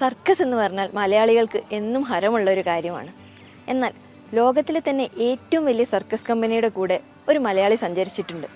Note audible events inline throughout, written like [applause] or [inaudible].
Circus എന്ന് പറഞ്ഞാൽ മലയാളികൾക്ക് എന്നും ഹരമുള്ള ഒരു കാര്യമാണ്. എന്നാൽ ലോകത്തിലെ തന്നെ ഏറ്റവും വലിയ സർക്കസ് കമ്പനിയുടെ കൂടെ ഒരു മലയാളി സഞ്ചരിച്ചിട്ടുണ്ട്.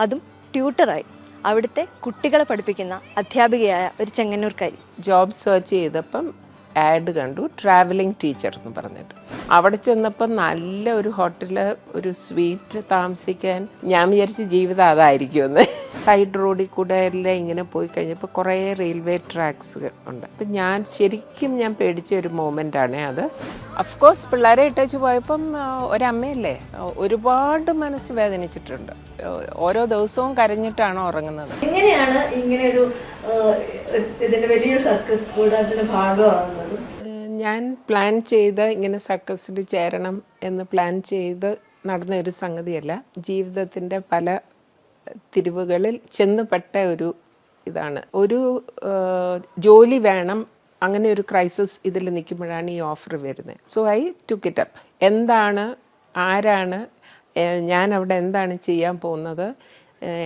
അതും ട്യൂട്ടറായി. അവിടുത്തെ കുട്ടികളെ പഠിപ്പിക്കുന്ന അധ്യാപികയായ ഒരു ചെങ്ങന്നൂർക്കാരി. ജോബ് സെർച്ച് ചെയ്തപ്പം ആഡ് കണ്ടു ട്രാവലിംഗ് ടീച്ചർ എന്ന് പറഞ്ഞിട്ട്. അവിടെ ചെന്നപ്പം നല്ല ഒരു ഹോട്ടലിൽ ഒരു സ്വീറ്റ് താമസിക്കാൻ ഞാൻ വിചാരിച്ച ജീവിതം അതായിരിക്കുമെന്ന്. സൈഡ് റോഡിൽ കൂടെ എല്ലാം ഇങ്ങനെ പോയി കഴിഞ്ഞപ്പോൾ കുറേ റെയിൽവേ ട്രാക്സ് ഉണ്ട്. അപ്പം ഞാൻ ശരിക്കും ഞാൻ പേടിച്ച ഒരു മൊമെന്റാണ് ആണ് അത് അഫ്കോഴ്സ് പിള്ളേരെ ഇട്ടേച്ച് പോയപ്പം ഒരമ്മയല്ലേ ഒരുപാട് മനസ്സ് വേദനിച്ചിട്ടുണ്ട്. ഓരോ ദിവസവും കരഞ്ഞിട്ടാണ് ഉറങ്ങുന്നത്. എങ്ങനെയാണ് ഇങ്ങനെ ഒരു ഇതിന്റെ വലിയ സർക്കസ് കൂടെ അതിന്റെ ഭാഗമാകുന്നത് ഞാൻ പ്ലാൻ ചെയ്ത് ഇങ്ങനെ സർക്കസിൽ ചേരണം എന്ന് പ്ലാൻ ചെയ്ത് നടന്ന ഒരു സംഗതിയല്ല. ജീവിതത്തിന്റെ പല തിരിവുകളിൽ ചെന്നുപെട്ട ഒരു ഇതാണ്. ഒരു ജോലി വേണം അങ്ങനെ ഒരു ക്രൈസിസ് ഇതിൽ നിൽക്കുമ്പോഴാണ് ഈ ഓഫർ വരുന്നത് so I took it up എന്താണ് ആരാണ് ഞാൻ അവിടെ എന്താണ് ചെയ്യാൻ പോകുന്നത്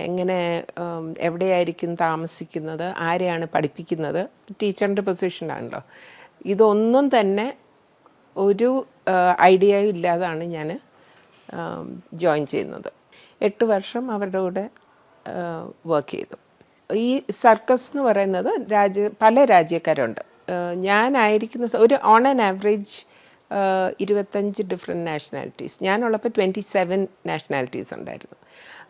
എങ്ങനെ എവിടെയായിരിക്കും താമസിക്കുന്നത് ആരെയാണ് പഠിപ്പിക്കുന്നത് ടീച്ചറിന്റെ പൊസിഷനാണല്ലോ ഇതൊന്നും തന്നെ ഒരു ഐഡിയയും ഇല്ലാതാണ് ഞാൻ ജോയിൻ ചെയ്യുന്നത്. എട്ട് വർഷം അവരുടെ കൂടെ വർക്ക് ചെയ്തു. ഈ സർക്കസ് എന്ന് പറയുന്നത് രാജ്യ പല രാജ്യക്കാരുണ്ട്. ഞാനായിരിക്കുന്ന ഒരു ഓൺ ആൻ ആവറേജ് ഇരുപത്തഞ്ച് ഡിഫറെന്റ് നാഷണാലിറ്റീസ് ഞാനുള്ളപ്പോൾ ട്വന്റി സെവൻ നാഷണാലിറ്റീസ് ഉണ്ടായിരുന്നു.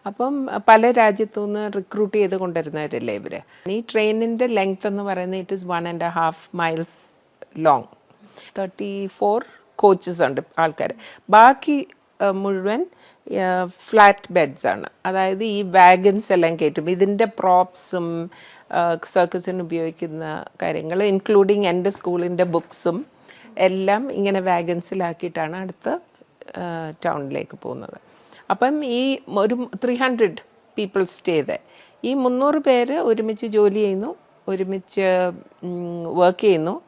അപ്പം പല രാജ്യത്തു നിന്ന് റിക്രൂട്ട് ചെയ്ത് കൊണ്ടുവരുന്നവരല്ലേ ഇവർ ഈ ട്രെയിനിന്റെ ലെങ്ത് എന്ന് പറയുന്നത് it is one and half miles long thirty four coaches ഉണ്ട് ആൾക്കാർ ബാക്കി മുഴുവൻ ഫ്ലാറ്റ് ബെഡ്സ് ആണ്. അതായത് ഈ വാഗൻസ് എല്ലാം കയറ്റും. ഇതിന്റെ പ്രോപ്സും സർക്കസിന് ഉപയോഗിക്കുന്ന കാര്യങ്ങൾ ഇൻക്ലൂഡിങ് എന്റെ സ്കൂളിന്റെ ബുക്സും എല്ലാം ഇങ്ങനെ വാഗൻസിലാക്കിയിട്ടാണ് അടുത്ത ടൗണിലേക്ക് പോകുന്നത്. അപ്പം ഈ ഒരു ത്രീ ഹൺഡ്രഡ് പീപ്പിൾ സ്റ്റേ ഈ മുന്നൂറ് പേര് ഒരുമിച്ച് ജോലി ചെയ്യുന്നു ഒരുമിച്ച് വർക്ക് ചെയ്യുന്നു.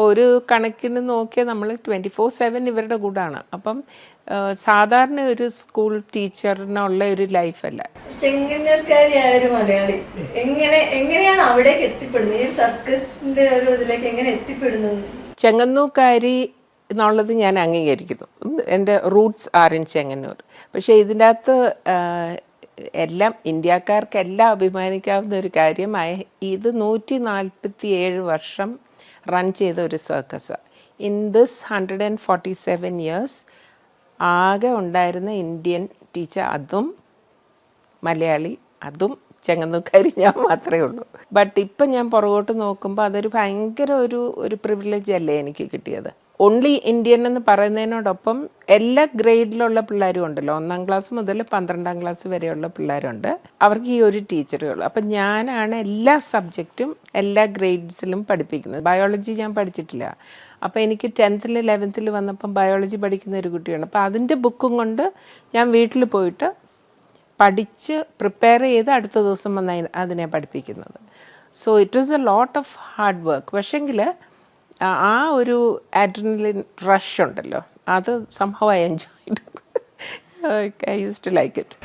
അപ്പോൾ ഒരു കണക്കിന് നോക്കിയാൽ നമ്മൾ ട്വന്റി ഫോർ സെവൻ ഇവരുടെ കൂടാണ്. അപ്പം സാധാരണ ഒരു സ്കൂൾ ടീച്ചറിനുള്ള ഒരു ലൈഫല്ല ചെങ്ങന്നൂർക്കാരിയായ ഒരു മലയാളി. എങ്ങനെ എങ്ങനെയാണ് അവിടേക്ക് എത്തിപ്പെടുന്നത്? ഈ സർക്കസിന്റെ ഒരു ഇതിലേക്ക് എങ്ങനെ എത്തിപ്പെടുന്നത്? ചെങ്ങന്നൂർക്കാരി എന്നുള്ളത് ഞാൻ അംഗീകരിക്കുന്നു. എന്റെ റൂട്ട്സ് ആർ ഇൻ ചെങ്ങന്നൂർ. പക്ഷേ ഇതിന്റെ അകത്ത് എല്ലാം ഇന്ത്യക്കാർക്കെല്ലാം അഭിമാനിക്കാവുന്ന ഒരു കാര്യമായ ഇത് നൂറ്റി നാൽപ്പത്തി ഏഴ് വർഷം റൺ ചെയ്ത ഒരു circus in this hundred and forty seven years ആകെ ഉണ്ടായിരുന്ന ഇന്ത്യൻ ടീച്ചർ അതും മലയാളി അതും ചെങ്ങന്നൂക്കാരി ഞാൻ മാത്രമേ ഉള്ളൂ. ബട്ട് ഇപ്പം ഞാൻ പുറകോട്ട് നോക്കുമ്പോൾ അതൊരു ഭയങ്കര ഒരു ഒരു പ്രിവിലേജ് അല്ലേ എനിക്ക് കിട്ടിയത്. ഓൺലി ഇന്ത്യൻ എന്ന് പറയുന്നതിനോടൊപ്പം എല്ലാ ഗ്രേഡിലുള്ള പിള്ളേരും ഉണ്ടല്ലോ. ഒന്നാം ക്ലാസ് മുതൽ പന്ത്രണ്ടാം ക്ലാസ് വരെയുള്ള പിള്ളേരുണ്ട്. അവർക്ക് ഈ ഒരു ടീച്ചറേ ഉള്ളൂ. അപ്പം ഞാനാണ് എല്ലാ സബ്ജക്റ്റും എല്ലാ ഗ്രേഡ്സിലും പഠിപ്പിക്കുന്നത്. ബയോളജി ഞാൻ പഠിച്ചിട്ടില്ല. അപ്പോൾ എനിക്ക് ടെൻത്തിൽ ലെവൻത്തിൽ വന്നപ്പം ബയോളജി പഠിക്കുന്ന ഒരു കുട്ടിയാണ് അപ്പോൾ അതിന്റെ ബുക്കും കൊണ്ട് ഞാൻ വീട്ടിൽ പോയിട്ട് പഠിച്ച് പ്രിപ്പയർ ചെയ്ത് അടുത്ത ദിവസം വന്ന് അതിനെ പഠിപ്പിക്കുന്നത്. So it is a lot of hard work പക്ഷെങ്കിൽ ആ ഒരു ആഡ്രിനലിൻ റഷ് ഉണ്ടല്ലോ. അത് സംഭവം I enjoy I use to like it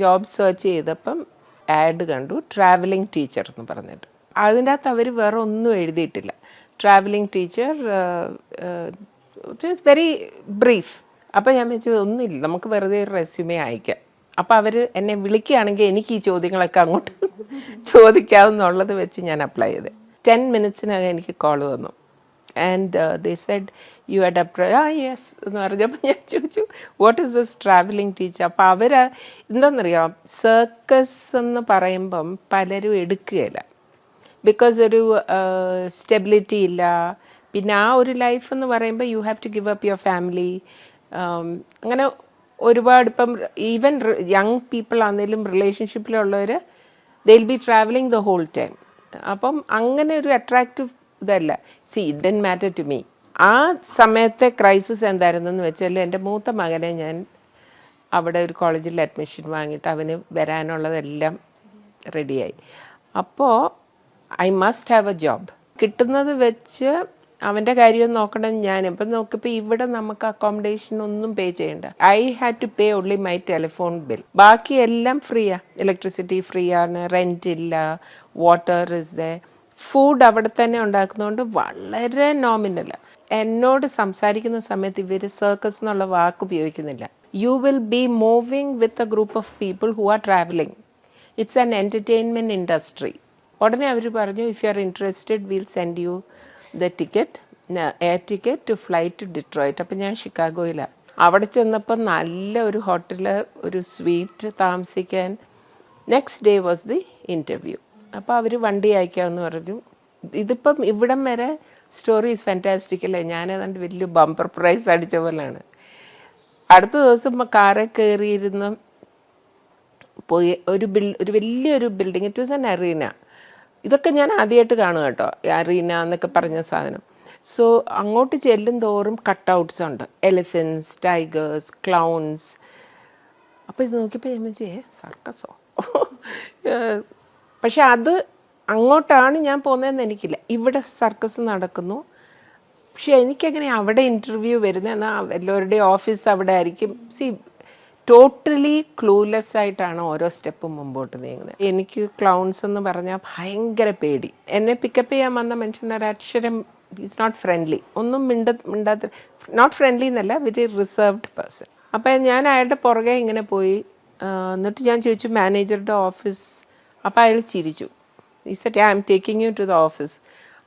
job search ചെയ്തപ്പം ആഡ് കണ്ടു ട്രാവലിംഗ് ടീച്ചർ എന്ന് പറഞ്ഞിട്ട്. അതിന്റെ അകത്ത് അവർ വേറെ ഒന്നും എഴുതിയിട്ടില്ല. ട്രാവലിംഗ് ടീച്ചർ വെരി ബ്രീഫ് അപ്പം ഞാൻ വെച്ചു ഒന്നുമില്ല നമുക്ക് വെറുതെ ഒരു റെസ്യൂമേ അയക്കാം. അപ്പം അവർ എന്നെ വിളിക്കുകയാണെങ്കിൽ എനിക്ക് ഈ ചോദ്യങ്ങളൊക്കെ അങ്ങോട്ട് [laughs] ചോദിക്കാവുന്നുള്ളത് വെച്ച് ഞാൻ അപ്ലൈ ചെയ്ത്. ടെൻ മിനിറ്റ്സിനകം എനിക്ക് കോൾ വന്നു. And they said you had applied ആ യെസ് എന്ന് പറഞ്ഞപ്പോൾ ഞാൻ ചോദിച്ചു what is this travelling teacher അപ്പോൾ അവർ എന്താണെന്നറിയാം സർക്കസ് എന്ന് പറയുമ്പം പലരും എടുക്കുകയില്ല. ബിക്കോസ് ഒരു സ്റ്റെബിലിറ്റി ഇല്ല. പിന്നെ ആ ഒരു ലൈഫ് എന്ന് പറയുമ്പോൾ you have to give up your family അങ്ങനെ ഒരുപാട് ഇപ്പം ഈവൻ യങ് പീപ്പിൾ ആണെങ്കിലും റിലേഷൻഷിപ്പിലുള്ളവർ they will be travelling the whole time അപ്പം അങ്ങനെ ഒരു അട്രാക്റ്റീവ് ഇതല്ല. See it didn't matter to me ആ സമയത്തെ ക്രൈസിസ് എന്തായിരുന്നെന്ന് വെച്ചാൽ എന്റെ മൂത്ത മകനെ ഞാൻ അവിടെ ഒരു കോളേജിൽ അഡ്മിഷൻ വാങ്ങിയിട്ട് അവന് വരാനുള്ളതെല്ലാം റെഡിയായി അപ്പോൾ I must have a job കിട്ടുന്നത് വെച്ച് അവന്റെ കാര്യം നോക്കണം ഞാൻ ഇപ്പം നോക്കിപ്പോൾ ഇവിടെ നമുക്ക് അക്കോമഡേഷൻ ഒന്നും പേ ചെയ്യണ്ട. I had to pay only my telephone bill ബാക്കി എല്ലാം ഫ്രീയാ ഇലക്ട്രിസിറ്റി ഫ്രീ ആണ്. റെന്റ് ഇല്ല. വാട്ടർ ഇസ് ദ ഫുഡ് അവിടെ തന്നെ ഉണ്ടാക്കുന്നതുകൊണ്ട് വളരെ നോമിനൽ എന്നോട് സംസാരിക്കുന്ന സമയത്ത് ഇവർ സർക്കസ് എന്നുള്ള വാക്ക് ഉപയോഗിക്കുന്നില്ല. You will be moving with a group of people who are travelling it's an entertainment industry ഉടനെ അവർ പറഞ്ഞു if you are interested will send you the ticket air ticket to flight to Detroit അപ്പം ഞാൻ ഷിക്കാഗോയിലാണ് അവിടെ ചെന്നപ്പോൾ നല്ല ഒരു ഹോട്ടലിൽ ഒരു സ്വീറ്റ് താമസിക്കാൻ next day was the interview അപ്പോൾ അവർ വണ്ടി അയക്കാമെന്ന് പറഞ്ഞു. ഇതിപ്പം ഇവിടം വരെ സ്റ്റോറി ഇസ് ഫാന്റാസ്റ്റിക് അല്ലേ? ഞാനേതാണ്ട് വലിയ ബമ്പർ പ്രൈസ് അടിച്ച പോലെയാണ് അടുത്ത ദിവസം കാറിൽ കയറിയിരുന്ന് പോയി. ഒരു ബിൽ ഒരു വലിയൊരു building it was an arena ഇതൊക്കെ ഞാൻ ആദ്യമായിട്ട് കാണുക കേട്ടോ. അറീന എന്നൊക്കെ പറഞ്ഞ സാധനം. സോ അങ്ങോട്ട് ചെല്ലും തോറും കട്ടൗട്ട്സ് ഉണ്ട്. എലിഫൻസ് ടൈഗേഴ്സ് ക്ലൗൺസ് അപ്പോൾ ഇത് നോക്കിയപ്പോൾ ഞാൻ വെച്ചേ സർക്കസോ? പക്ഷെ അത് അങ്ങോട്ടാണ് ഞാൻ പോകുന്നതെന്ന് എനിക്കില്ല. ഇവിടെ സർക്കസ് നടക്കുന്നു. പക്ഷെ എനിക്കങ്ങനെ അവിടെ ഇന്റർവ്യൂ വരുന്നത് എന്നാൽ എല്ലാവരുടെയും ഓഫീസ് അവിടെ ആയിരിക്കും. സി ടോട്ടലി ക്ലൂലെസ് ആയിട്ടാണ് ഓരോ സ്റ്റെപ്പും മുമ്പോട്ട് നീങ്ങുന്നത് എനിക്ക് ക്ലൗൺസ് എന്ന് പറഞ്ഞാൽ ഭയങ്കര പേടി. എന്നെ പിക്കപ്പ് ചെയ്യാൻ വന്ന മനുഷ്യൻ ഒരക്ഷരം ഈസ് നോട്ട് ഫ്രണ്ട്ലി ഒന്നും മിണ്ട മിണ്ടാത്ത നോട്ട് ഫ്രണ്ട്ലി എന്നല്ല വെരി റിസർവ്ഡ് പേഴ്സൺ അപ്പം ഞാൻ അയാളുടെ പുറകെ ഇങ്ങനെ പോയി എന്നിട്ട് ഞാൻ ചോദിച്ചു മാനേജറുടെ ഓഫീസ് അപ്പോൾ അയാൾ ചിരിച്ചു. He said I am taking you to the office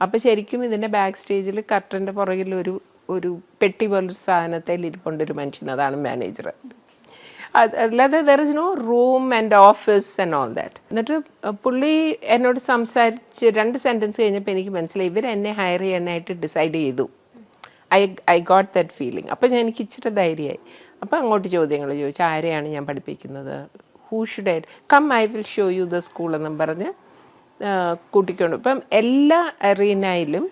അപ്പോൾ ശരിക്കും ഇതിന്റെ ബാക്ക് സ്റ്റേജിൽ കർട്ടന്റെ പുറകിൽ ഒരു ഒരു പെട്ടി പോലൊരു സാധനത്തിൽ ഇരിപ്പുണ്ട് ഒരു മനുഷ്യൻ. അതാണ് മാനേജർ അല്ലാതെ there is no room and office and all that എന്നിട്ട് പുള്ളി എന്നോട് സംസാരിച്ച് രണ്ട് സെന്റൻസ് കഴിഞ്ഞപ്പോൾ എനിക്ക് മനസ്സിലായി ഇവർ എന്നെ ഹയർ ചെയ്യാനായിട്ട് ഡിസൈഡ് ചെയ്തു. I I got that feeling അപ്പോൾ ഞാൻ എനിക്ക് ഇച്ചിരി ധൈര്യമായി. അപ്പം അങ്ങോട്ട് ചോദ്യങ്ങൾ ചോദിച്ചു ആരെയാണ് ഞാൻ പഠിപ്പിക്കുന്നത്? Who should I come I will show you the school എന്നും പറഞ്ഞ് കൂട്ടിക്കൊണ്ട്. ഇപ്പം എല്ലാ അറീനയിലും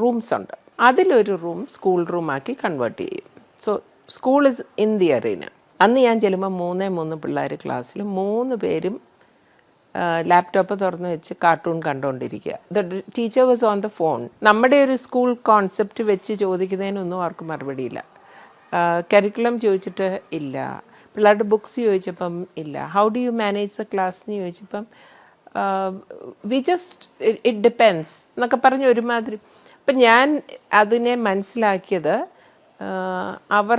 റൂംസ് ഉണ്ട്. അതിലൊരു റൂം സ്കൂൾ റൂമാക്കി കൺവേർട്ട് ചെയ്യും. So school is in the arena അന്ന് ഞാൻ ചെല്ലുമ്പോൾ മൂന്നേ മൂന്ന് പിള്ളേർ ക്ലാസ്സിൽ മൂന്ന് പേരും ലാപ്ടോപ്പ് തുറന്ന് വെച്ച് cartoon കണ്ടുകൊണ്ടിരിക്കുക the teacher was on the phone നമ്മുടെ ഒരു സ്കൂൾ കോൺസെപ്റ്റ് വെച്ച് ചോദിക്കുന്നതിനൊന്നും ആർക്കും മറുപടിയില്ല. കരിക്കുലം ചോദിച്ചിട്ട് ഇല്ല. പിള്ളേരുടെ ബുക്സ് ചോദിച്ചപ്പം ഇല്ല. How do you manage the class എന്ന് ചോദിച്ചപ്പം വി ജസ്റ്റ് ഇറ്റ് ഡിപ്പെൻസ് എന്നൊക്കെ പറഞ്ഞ് ഒരുമാതിരി. അപ്പം ഞാൻ അതിനെ മനസ്സിലാക്കിയത് അവർക്ക് അവർ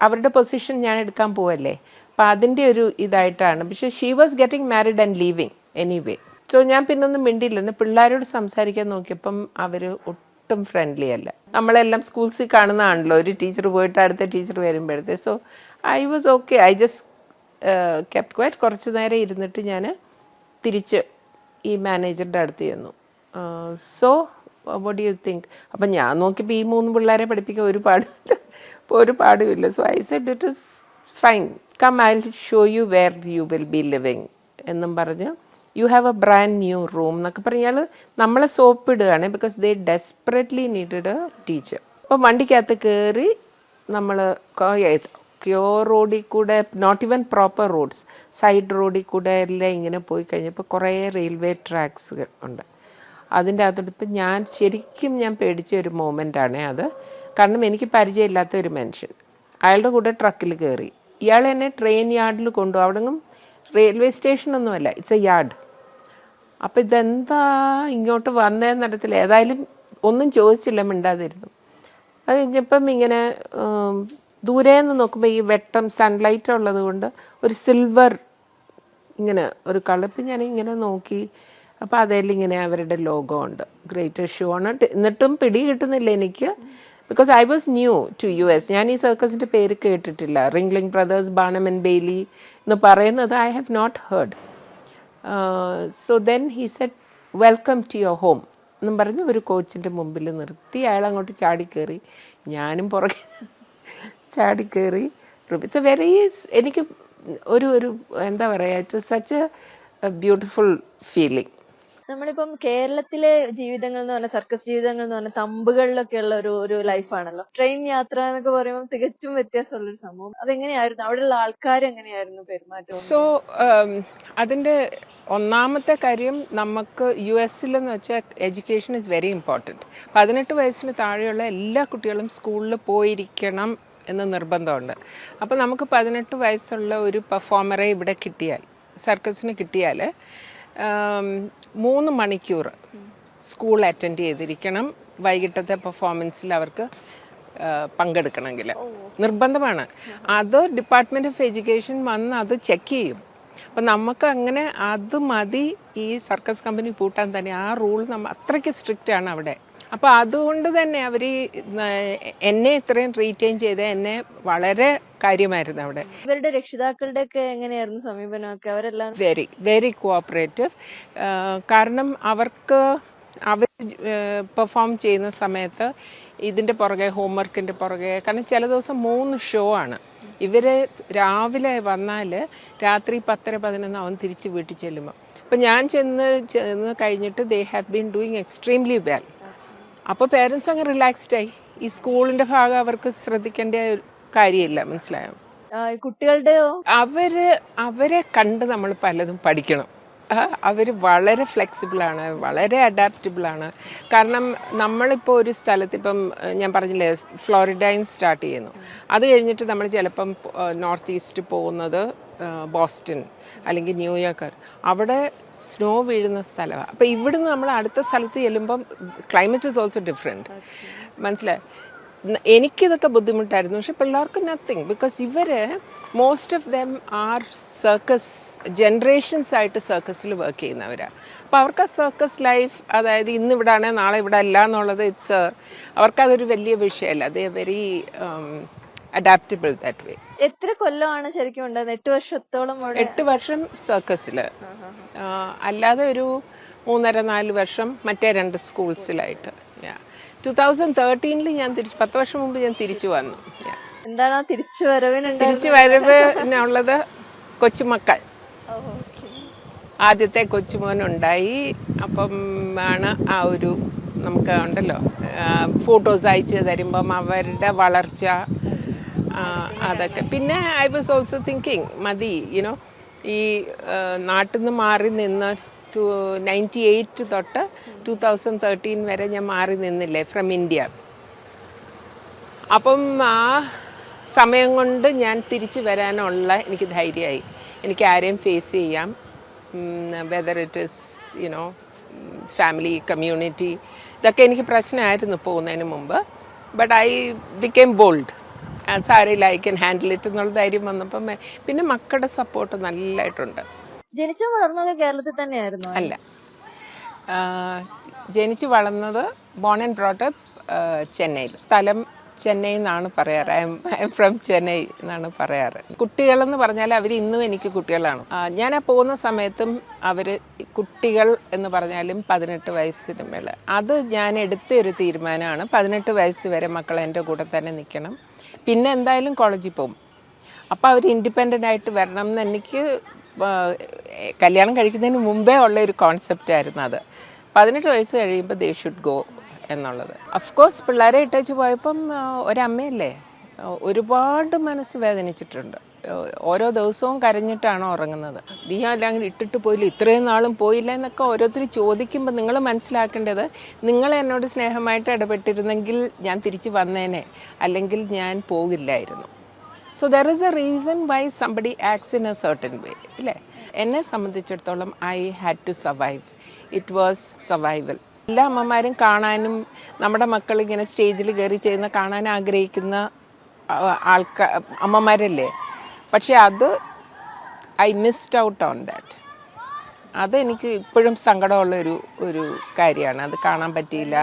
അവരുടെ പൊസിഷൻ ഞാൻ എടുക്കാൻ പോവല്ലേ? അപ്പം അതിന്റെ ഒരു ഇതായിട്ടാണ്. പക്ഷേ she was getting married and leaving anyway so ഞാൻ പിന്നൊന്നും മിണ്ടിയില്ല. എന്ന് പിള്ളേരോട് സംസാരിക്കാൻ നോക്കിയപ്പം അവർ ഒട്ടും ഫ്രണ്ട്ലി അല്ല. നമ്മളെല്ലാം സ്കൂൾസിൽ കാണുന്നതാണല്ലോ. ഒരു ടീച്ചർ പോയിട്ട് അടുത്ത teacher വരുമ്പോഴത്തെ. So I was okay I just kept quiet കുറച്ച് നേരം ഇരുന്നിട്ട് ഞാൻ തിരിച്ച് ഈ മാനേജറുടെ അടുത്ത് ചെന്നു. സോ വോട്ട് യു തിങ്ക് അപ്പം ഞാൻ നോക്കിയപ്പോൾ ഈ മൂന്ന് പിള്ളേരെ പഠിപ്പിക്കാൻ ഒരു ഒരു പാടുമില്ല. So I said it is fine come I show you where you will be living എന്നും പറഞ്ഞ് you have a brand new room എന്നൊക്കെ പറഞ്ഞാൽ നമ്മളെ സോപ്പ് ഇടുകയാണ് because they desperately needed a teacher അപ്പോൾ വണ്ടിക്കകത്ത് കയറി നമ്മൾ ക്യോ റോഡിൽ കൂടെ not even proper roads side റോഡിൽ കൂടെ എല്ലാം ഇങ്ങനെ പോയി കഴിഞ്ഞപ്പോൾ കുറേ റെയിൽവേ ട്രാക്സ് ഉണ്ട്. അതിന്റെ അകത്തോട്ട് ഇപ്പം ഞാൻ ശരിക്കും ഞാൻ പേടിച്ച ഒരു മൊമെന്റാണ് അത്. കാരണം എനിക്ക് പരിചയമില്ലാത്ത ഒരു മനുഷ്യൻ. അയാളുടെ കൂടെ ട്രക്കിൽ കയറി. ഇയാൾ എന്നെ ട്രെയിൻ യാർഡിൽ കൊണ്ടു അവിടെ റെയിൽവേ സ്റ്റേഷനൊന്നുമല്ല ഇറ്റ്സ് എ യാർഡ് അപ്പോൾ ഇതെന്താ ഇങ്ങോട്ട് വന്നതെന്ന് അറിയത്തില്ല. ഏതായാലും ഒന്നും ചോദിച്ചില്ല മിണ്ടാതിരുന്നു. അത് കഴിഞ്ഞപ്പം ഇങ്ങനെ ദൂരെ നിന്ന് നോക്കുമ്പോൾ ഈ വെട്ടം സൺലൈറ്റ് ഉള്ളത് കൊണ്ട് ഒരു സിൽവർ ഇങ്ങനെ ഒരു കളിപ്പ് ഞാൻ ഇങ്ങനെ നോക്കി. അപ്പോൾ അതിലിങ്ങനെ അവരുടെ ലോഗോ ഉണ്ട്. ഗ്രേറ്റർ ഷോ ആണ്. എന്നിട്ടും പിടി കിട്ടുന്നില്ല എനിക്ക്. Because I was new to U S ഞാൻ ഈ സർക്കസിന്റെ പേര് കേട്ടിട്ടില്ല. റിംഗ്ലിംഗ് ബ്രദേഴ്സ് ബാണമൻ ബെയ്ലി എന്ന് പറയുന്നത് I have not heard so then he said welcome to your home എന്നും പറഞ്ഞ് ഒരു കോച്ചിന്റെ മുമ്പിൽ നിർത്തി. അയാൾ അങ്ങോട്ട് ചാടിക്കയറി ഞാനും പുറകെ ചാടിക്കയറി ഇറ്റ്സ് എ വെരി എനിക്ക് ഒരു ഒരു എന്താ പറയുക it was such a beautiful feeling നമ്മളിപ്പം കേരളത്തിലെ ജീവിതങ്ങൾ എന്ന് പറഞ്ഞാൽ സർക്കസ് ജീവിതങ്ങൾ എന്ന് പറഞ്ഞാൽ തമ്പുകളിലൊക്കെ ഉള്ള ഒരു ഒരു ലൈഫാണല്ലോ ട്രെയിൻ യാത്ര എന്നൊക്കെ പറയുമ്പോൾ തികച്ചും വ്യത്യാസമുള്ള ഒരു സംഭവം. അതെങ്ങനെയായിരുന്നു? അവിടെയുള്ള ആൾക്കാർ എങ്ങനെയായിരുന്നു പെരുമാറ്റം? സോ അതിന്റെ ഒന്നാമത്തെ കാര്യം നമുക്ക് യു എസിലെന്ന് വെച്ചാൽ എഡ്യൂക്കേഷൻ ഇസ് വെരി ഇമ്പോർട്ടന്റ് പതിനെട്ട് വയസ്സിന് താഴെയുള്ള എല്ലാ കുട്ടികളും സ്കൂളിൽ പോയിരിക്കണം എന്ന് നിർബന്ധമുണ്ട്. അപ്പോൾ നമുക്ക് പതിനെട്ട് വയസ്സുള്ള ഒരു പെർഫോമറെ ഇവിടെ കിട്ടിയാൽ സർക്കസിന് കിട്ടിയാൽ മൂന്ന് മണിക്കൂർ സ്കൂൾ അറ്റൻഡ് ചെയ്തിരിക്കണം. വൈകിട്ടത്തെ പെർഫോമൻസിൽ അവർക്ക് പങ്കെടുക്കണമെങ്കിൽ. നിർബന്ധമാണ്. അത് ഡിപ്പാർട്ട്മെന്റ് ഓഫ് എഡ്യൂക്കേഷൻ വന്ന് അത് ചെക്ക് ചെയ്യും. അപ്പം നമുക്ക് അങ്ങനെ അത് മതി ഈ സർക്കസ് കമ്പനി പൂട്ടാൻ തന്നെ ആ റൂൾ നമ്മൾ അത്രയ്ക്ക് സ്ട്രിക്റ്റ് ആണ് അവിടെ. അപ്പോൾ അതുകൊണ്ട് തന്നെ അവർ എന്നെ ഇത്രയും റീറ്റെയിൻ ചെയ്ത് എന്നെ വളരെ കാര്യമായിരുന്നു അവിടെ. ഇവരുടെ രക്ഷിതാക്കളുടെ ഒക്കെ എങ്ങനെയായിരുന്നു സമീപനമൊക്കെ? അവരെല്ലാം വെരി വെരി കോഓപ്പറേറ്റീവ് കാരണം അവർക്ക് അവർ പെർഫോം ചെയ്യുന്ന സമയത്ത് ഇതിന്റെ പുറകെ ഹോംവർക്കിന്റെ പുറകെ കാരണം ചില ദിവസം മൂന്ന് ഷോ ആണ്. ഇവർ രാവിലെ വന്നാൽ രാത്രി പത്തര പതിനൊന്ന് അവൻ തിരിച്ച് വീട്ടിൽ ചെല്ലുമ്പോൾ അപ്പം ഞാൻ ചെന്ന് ചെന്ന് കഴിഞ്ഞിട്ട് they have been doing extremely well അപ്പോൾ പേരൻസ് അങ്ങ് റിലാക്സ്ഡ് ആയി. ഈ സ്കൂളിന്റെ ഭാഗം അവർക്ക് ശ്രദ്ധിക്കേണ്ട കാര്യമില്ല മനസ്സിലായോ? കുട്ടികളുടെ അവർ അവരെ കണ്ട് നമ്മൾ പലതും പഠിക്കണം. അവർ വളരെ ഫ്ലെക്സിബിളാണ് വളരെ അഡാപ്റ്റബിളാണ് കാരണം നമ്മളിപ്പോൾ ഒരു സ്ഥലത്ത് ഇപ്പം ഞാൻ പറഞ്ഞില്ലേ ഫ്ലോറിഡയിൽ സ്റ്റാർട്ട് ചെയ്യുന്നു. അത് കഴിഞ്ഞിട്ട് നമ്മൾ ചിലപ്പം നോർത്ത് ഈസ്റ്റ് പോകുന്നത് ബോസ്റ്റൺ അല്ലെങ്കിൽ ന്യൂയോർക്കർ അവിടെ സ്നോ വീഴുന്ന സ്ഥലമാണ് അപ്പോൾ ഇവിടുന്ന് നമ്മൾ അടുത്ത സ്ഥലത്ത് ചെല്ലുമ്പം ക്ലൈമറ്റ് ഇസ് ഓൾസോ ഡിഫറെന്റ് മനസ്സിലായി? എനിക്കിതൊക്കെ ബുദ്ധിമുട്ടായിരുന്നു. പക്ഷെ പിള്ളേർക്ക് നത്തിങ് ബിക്കോസ് ഇവർ most of them are circus generations ആയിട്ട് സർക്കസിൽ വർക്ക് ചെയ്യുന്നവരാണ് അപ്പോൾ അവർക്ക് ആ സർക്കസ് ലൈഫ് അതായത് ഇന്ന് ഇവിടെ ആണെങ്കിൽ നാളെ ഇവിടെ അല്ല എന്നുള്ളത് ഇറ്റ്സ് അവർക്കതൊരു വലിയ വിഷയമല്ല. They very adaptable that way എത്ര കൊല്ലമാണ് ശരിക്കും ഉണ്ടായത് എട്ട് വർഷത്തോളം എട്ട് വർഷം സർക്കസിൽ. അല്ലാതെ ഒരു മൂന്നര നാല് വർഷം മറ്റേ രണ്ട് സ്കൂൾസിലായിട്ട്. ടു തൗസൻഡ് തേർട്ടീനിൽ ഞാൻ തിരിച്ചു പത്ത് വർഷം മുമ്പ് ഞാൻ തിരിച്ചു വന്നു. എന്താണ് തിരിച്ചു വരവിനുണ്ട് തിരിച്ചു വരവ് ഉള്ളത് കൊച്ചുമക്കൾ ആദ്യത്തെ കൊച്ചുമോനുണ്ടായി. അപ്പം ആണ് ആ ഒരു നമുക്ക് ഉണ്ടല്ലോ ഫോട്ടോസ് അയച്ചു തരുമ്പം അവരുടെ വളർച്ച അതൊക്കെ. പിന്നെ ഐ വാസ് ഓൾസോ തിങ്കിങ് മതി യുനോ ഈ നാട്ടിൽ നിന്ന് മാറി നിന്ന് ടു നയന്റി എയ്റ്റ് തൊട്ട് ടു തൗസൻഡ് തേർട്ടീൻ വരെ ഞാൻ മാറി നിന്നില്ലേ ഫ്രം ഇന്ത്യ അപ്പം ആ സമയം കൊണ്ട് ഞാൻ തിരിച്ചു വരാനുള്ള എനിക്ക് ധൈര്യമായി. എനിക്ക് ആരെയും ഫേസ് ചെയ്യാം. Whether it is you know family community ഇതൊക്കെ എനിക്ക് പ്രശ്നമായിരുന്നു പോകുന്നതിന് മുമ്പ്. ബട്ട് ഐ ബിക്കെയിം ബോൾഡ് സാരയില്ല ഐ ക്യാൻ ഹാൻഡിൽ ഇറ്റ് എന്നുള്ള ധൈര്യം വന്നപ്പം പിന്നെ മക്കളുടെ സപ്പോർട്ട് നല്ലതായിട്ടുണ്ട് ജനിച്ചു വളർന്നത് കേരളത്തിൽ തന്നെയായിരുന്നു? അല്ല. ജനിച്ചു വളർന്നത് ബോൺ ആൻഡ് ബ്രോട്ടപ്പ് ചെന്നൈയിൽ സ്ഥലം ചെന്നൈ എന്നാണ് പറയാറ്. ഐ എം ഫ്രം ചെന്നൈ എന്നാണ് പറയാറ്. കുട്ടികളെന്ന് പറഞ്ഞാൽ അവർ ഇന്നും എനിക്ക് കുട്ടികളാണ്. ഞാൻ ആ പോകുന്ന സമയത്തും അവർ കുട്ടികൾ എന്ന് പറഞ്ഞാലും പതിനെട്ട് വയസ്സിന് മേലെ അത് ഞാൻ എടുത്ത ഒരു തീരുമാനമാണ്. പതിനെട്ട് വയസ്സ് വരെ മക്കൾ എന്റെ കൂടെ തന്നെ നിൽക്കണം. പിന്നെ എന്തായാലും കോളേജിൽ പോകും. അപ്പോൾ അവർ ഇൻഡിപെൻഡന്റ് ആയിട്ട് വരണം എന്ന് എനിക്ക് കല്യാണം കഴിക്കുന്നതിന് മുമ്പേ ഉള്ള ഒരു കോൺസെപ്റ്റ് ആയിരുന്നു അത്. പതിനെട്ട് വയസ്സ് കഴിയുമ്പോൾ ദേ ഷുഡ് ഗോ എന്നുള്ളത്. അഫ്കോഴ്സ് പിള്ളേരെ ഇട്ടേച്ച് പോയപ്പം ഒരമ്മയല്ലേ? ഒരുപാട് മനസ്സ് വേദനിച്ചിട്ടുണ്ട്. ഓരോ ദിവസവും കരഞ്ഞിട്ടാണ് ഉറങ്ങുന്നത്. നീ അല്ലെങ്കിൽ ഇട്ടിട്ട് പോയില്ല. ഇത്രയും നാളും പോയില്ല എന്നൊക്കെ ഓരോരുത്തർ ചോദിക്കുമ്പോൾ നിങ്ങൾ മനസ്സിലാക്കേണ്ടത് നിങ്ങൾ എന്നോട് സ്നേഹമായിട്ട് ഇടപെട്ടിരുന്നെങ്കിൽ ഞാൻ തിരിച്ച് വന്നേനെ അല്ലെങ്കിൽ ഞാൻ പോകില്ലായിരുന്നു. So there is a reason why somebody acts in a certain way അല്ലേ എന്നെ സംബന്ധിച്ചിടത്തോളം I had to survive it was survival എല്ലാ അമ്മമാരും കാണാനും നമ്മുടെ മക്കൾ ഇങ്ങനെ സ്റ്റേജിൽ കയറി ചെയ്യുന്ന കാണാൻ ആഗ്രഹിക്കുന്ന ആൾക്കാർ അമ്മമാരല്ലേ? പക്ഷെ അത് I missed out on that. അതെനിക്ക് ഇപ്പോഴും സങ്കടമുള്ള ഒരു ഒരു കാര്യമാണ്. അത് കാണാൻ പറ്റിയില്ല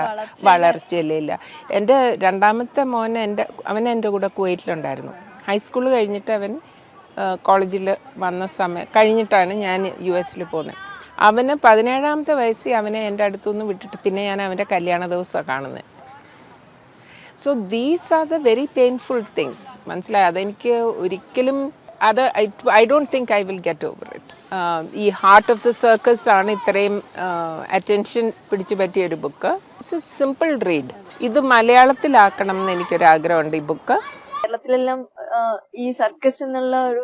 വളർച്ചയില്ല. എന്റെ രണ്ടാമത്തെ മോൻ എന്റെ അവൻ എന്റെ കൂടെ കുവൈറ്റിലുണ്ടായിരുന്നു. ഹൈസ്കൂൾ കഴിഞ്ഞിട്ട് അവൻ കോളേജിൽ വന്ന സമയം കഴിഞ്ഞിട്ടാണ് ഞാൻ യു എസിൽ പോകുന്നത് അവന് പതിനേഴാമത്തെ വയസ്സിൽ അവനെ എന്റെ അടുത്തുനിന്ന് വിട്ടിട്ട് പിന്നെ ഞാൻ അവന്റെ കല്യാണ ദിവസമാണ് കാണുന്നത് so these are the very painful things മനസ്സിലായി? അതെനിക്ക് ഒരിക്കലും അത് I don't think I will get over it ഈ ഹാർട്ട് ഓഫ് ദ സർക്കസ് ആണ് ഇത്രയും അറ്റൻഷൻ പിടിച്ചു പറ്റിയ ഒരു book it's a simple read ഇത് മലയാളത്തിലാക്കണം എന്ന് എനിക്കൊരാഗ്രഹമുണ്ട് ഈ ബുക്ക് കേരളത്തിലെല്ലാം ഈ സർക്കസ് എന്നുള്ള ഒരു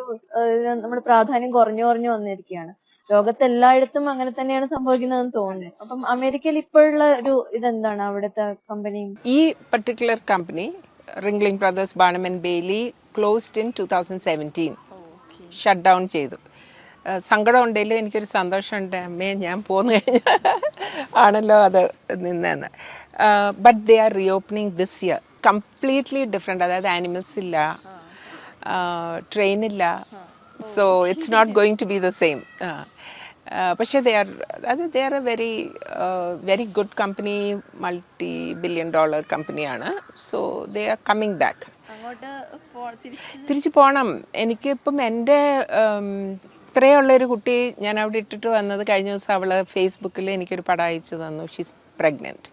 നമ്മുടെ പ്രാധാന്യം കുറഞ്ഞു കുറഞ്ഞു വന്നിരിക്കുകയാണ്. ലോകത്ത് എല്ലായിടത്തും അങ്ങനെ തന്നെയാണ് സംഭവിക്കുന്നതെന്ന് തോന്നുന്നു. അപ്പം അമേരിക്കയിൽ ഇപ്പോഴുള്ള ഒരു ഇതെന്താണ് അവിടുത്തെ കമ്പനി ഈ particular company Ringling Brothers Barnum Bailey closed in two thousand seventeen shut down ചെയ്തു. സങ്കടം ഉണ്ടെങ്കിലും എനിക്കൊരു സന്തോഷമുണ്ട്. അമ്മേ ഞാൻ പോന്നു കഴിഞ്ഞാൽ ആണല്ലോ അത് നിന്നെന്ന് but they are reopening this year completely different അതായത് ആനിമൽസ് ഇല്ല ട്രെയിൻ ഇല്ല so it's not going to be the same പക്ഷേ ദേ ആർ അത് they are a very very good company multi billion dollar കമ്പനിയാണ് so they are coming back തിരിച്ചു? പോകണം എനിക്കിപ്പം എന്റെ ഇത്രയുള്ളൊരു കുട്ടി ഞാൻ അവിടെ ഇട്ടിട്ട് വന്നത് കഴിഞ്ഞ ദിവസം അവൾ ഫേസ്ബുക്കിൽ എനിക്കൊരു പടം അയച്ചു തന്നു. ഷീസ് പ്രഗ്നന്റ്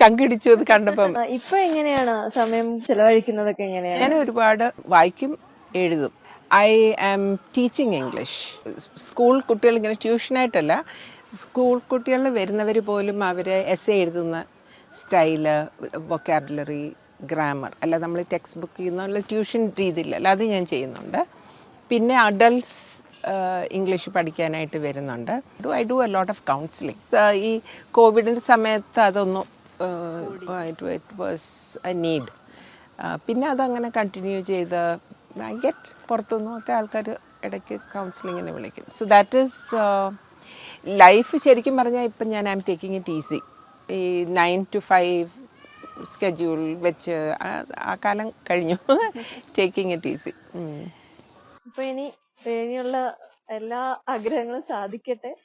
ചങ്കിടിച്ചു അത് കണ്ടപ്പം. ഇപ്പൊ എങ്ങനെയാണ് സമയം ചെലവഴിക്കുന്നതൊക്കെ എങ്ങനെയാണ്? ഞാൻ ഒരുപാട് വായിക്കും എഴുതും. I am teaching English school കുട്ടികൾ ഇങ്ങനെ ട്യൂഷനായിട്ടല്ല സ്കൂൾ കുട്ടികളിൽ വരുന്നവർ പോലും അവർ എസ് എ എഴുതുന്ന സ്റ്റൈൽ വൊക്കാബുലറി ഗ്രാമർ അല്ല നമ്മൾ ടെക്സ്റ്റ് ബുക്ക് ചെയ്യുന്ന ട്യൂഷൻ രീതിയിലല്ല അത് ഞാൻ ചെയ്യുന്നുണ്ട്. പിന്നെ അഡൽട്സ് ഇംഗ്ലീഷ് പഠിക്കാനായിട്ട് വരുന്നുണ്ട്. Do I do a lot of counselling ഈ കോവിഡിന്റെ സമയത്ത് അതൊന്നും ഇറ്റ് വാസ് എ നീഡ് പിന്നെ അതങ്ങനെ കണ്ടിന്യൂ ചെയ്ത് ഗെറ്റ് പുറത്തുനിന്നും ഒക്കെ ആൾക്കാർ ഇടയ്ക്ക് കൗൺസിലിങ്ങിനെ വിളിക്കും. സോ ദാറ്റ് ഈസ് ലൈഫ് ശരിക്കും പറഞ്ഞാൽ ഇപ്പം ഞാൻ I am taking it easy ഈ നയൻ ടു ഫൈവ് സ്കെഡ്യൂൾ വെച്ച് ആ- കാലം കഴിഞ്ഞു. ടേക്കിംഗ് ഇറ്റ് ഈസി അപ്പൊ ഇനി ഇനിയുള്ള എല്ലാ ആഗ്രഹങ്ങളും സാധിക്കട്ടെ.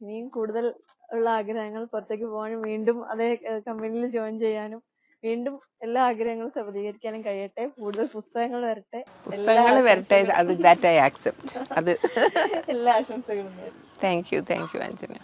ഇനിയും കൂടുതൽ ഉള്ള ആഗ്രഹങ്ങൾ പുറത്തേക്ക് പോകാനും വീണ്ടും അതേ കമ്പനിയിൽ ജോയിൻ ചെയ്യാനും വീണ്ടും എല്ലാ ആഗ്രഹങ്ങളും സഫലീകരിക്കാനും കഴിയട്ടെ. കൂടുതൽ പുസ്തകങ്ങൾ വരട്ടെ. പുസ്തകങ്ങൾ വരട്ടെ അത് ദാറ്റ് ഐ ആക്സെപ്റ്റ് അത്. [laughs] എല്ലാ ആശംസകളും. Thank you thank you Anjana